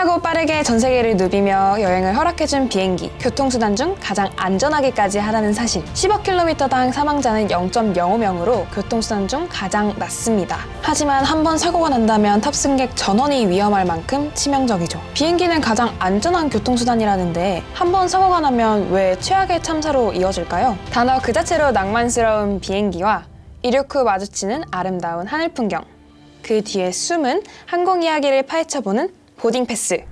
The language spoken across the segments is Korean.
편리하고 빠르게 전 세계를 누비며 여행을 허락해준 비행기. 교통수단 중 가장 안전하게까지 하다는 사실. 10억 킬로미터당 사망자는 0.05명으로 교통수단 중 가장 낮습니다. 하지만 한 번 사고가 난다면 탑승객 전원이 위험할 만큼 치명적이죠. 비행기는 가장 안전한 교통수단이라는데 한 번 사고가 나면 왜 최악의 참사로 이어질까요? 단어 그 자체로 낭만스러운 비행기와 이륙 후 마주치는 아름다운 하늘 풍경. 그 뒤에 숨은 항공 이야기를 파헤쳐보는 보딩 패스.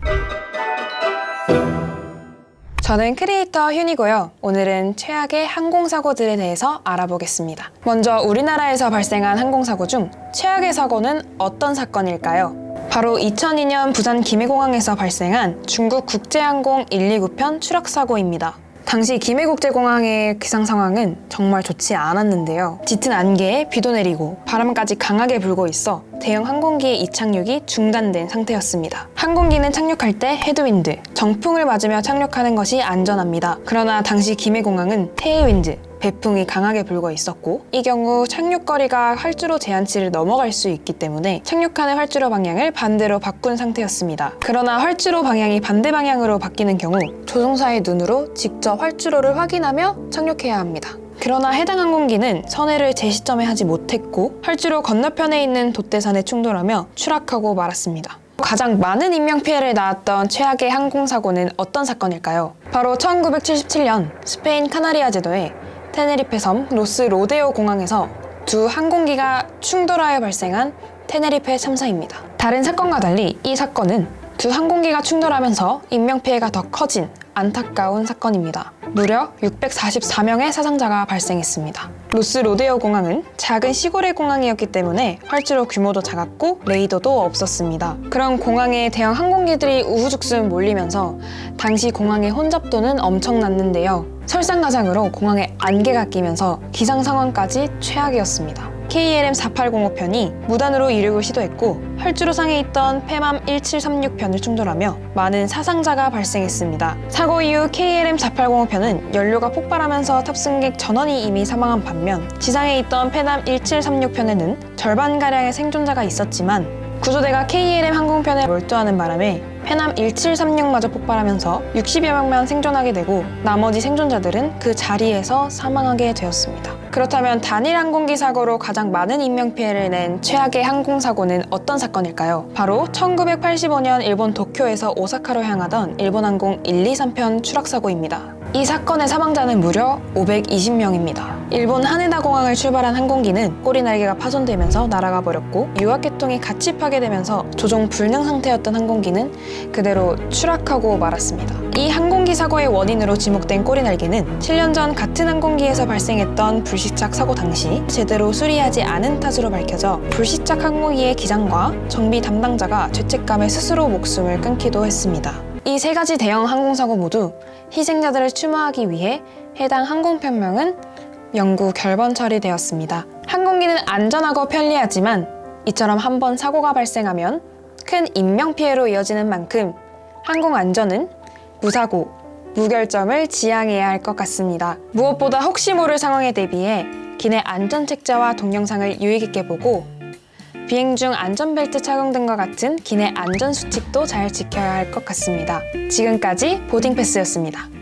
저는 크리에이터 휴니고요. 오늘은 최악의 항공사고들에 대해서 알아보겠습니다. 먼저 우리나라에서 발생한 항공사고 중 최악의 사고는 어떤 사건일까요? 바로 2002년 부산 김해공항에서 발생한 중국 국제항공 129편 추락 사고입니다. 당시 김해국제공항의 기상 상황은 정말 좋지 않았는데요. 짙은 안개에 비도 내리고 바람까지 강하게 불고 있어 대형 항공기의 이착륙이 중단된 상태였습니다. 항공기는 착륙할 때 헤드윈드, 정풍을 맞으며 착륙하는 것이 안전합니다. 그러나 당시 김해공항은 테일윈드, 배풍이 강하게 불고 있었고 이 경우 착륙거리가 활주로 제한치를 넘어갈 수 있기 때문에 착륙하는 활주로 방향을 반대로 바꾼 상태였습니다. 그러나 활주로 방향이 반대 방향으로 바뀌는 경우 조종사의 눈으로 직접 활주로를 확인하며 착륙해야 합니다. 그러나 해당 항공기는 선회를 제 시점에 하지 못했고 활주로 건너편에 있는 돛대산에 충돌하며 추락하고 말았습니다. 가장 많은 인명피해를 낳았던 최악의 항공사고는 어떤 사건일까요? 바로 1977년 스페인 카나리아 제도의 테네리페 섬 로스 로데오 공항에서 두 항공기가 충돌하여 발생한 테네리페 참사입니다. 다른 사건과 달리 이 사건은 두 항공기가 충돌하면서 인명피해가 더 커진 안타까운 사건입니다. 무려 644명의 사상자가 발생했습니다. 로스 로데오 공항은 작은 시골의 공항이었기 때문에 활주로 규모도 작았고 레이더도 없었습니다. 그런 공항에 대형 항공기들이 우후죽순 몰리면서 당시 공항의 혼잡도는 엄청났는데요. 설상가상으로 공항에 안개가 끼면서 기상 상황까지 최악이었습니다. KLM 4805편이 무단으로 이륙을 시도했고 활주로 상에 있던 페맘 1736편을 충돌하며 많은 사상자가 발생했습니다. 사고 이후 KLM 4805편은 연료가 폭발하면서 탑승객 전원이 이미 사망한 반면 지상에 있던 페남 1736편에는 절반가량의 생존자가 있었지만 구조대가 KLM 항공편에 몰두하는 바람에 페남 1736마저 폭발하면서 60여 명만 생존하게 되고 나머지 생존자들은 그 자리에서 사망하게 되었습니다. 그렇다면 단일 항공기 사고로 가장 많은 인명피해를 낸 최악의 항공사고는 어떤 사건일까요? 바로 1985년 일본 도쿄에서 오사카로 향하던 일본항공 123편 추락사고입니다. 이 사건의 사망자는 무려 520명입니다. 일본 하네다 공항을 출발한 항공기는 꼬리 날개가 파손되면서 날아가 버렸고 유압계통이 같이 파괴되면서 조종 불능 상태였던 항공기는 그대로 추락하고 말았습니다. 이 항공기 사고의 원인으로 지목된 꼬리 날개는 7년 전 같은 항공기에서 발생했던 불시착 사고 당시 제대로 수리하지 않은 탓으로 밝혀져 불시착 항공기의 기장과 정비 담당자가 죄책감에 스스로 목숨을 끊기도 했습니다. 이 세 가지 대형 항공사고 모두 희생자들을 추모하기 위해 해당 항공편명은 영구 결번 처리되었습니다. 항공기는 안전하고 편리하지만 이처럼 한 번 사고가 발생하면 큰 인명피해로 이어지는 만큼 항공 안전은 무사고, 무결점을 지향해야 할 것 같습니다. 무엇보다 혹시 모를 상황에 대비해 기내 안전 책자와 동영상을 유의 깊게 보고 비행 중 안전벨트 착용 등과 같은 기내 안전 수칙도 잘 지켜야 할 것 같습니다. 지금까지 보딩 패스였습니다.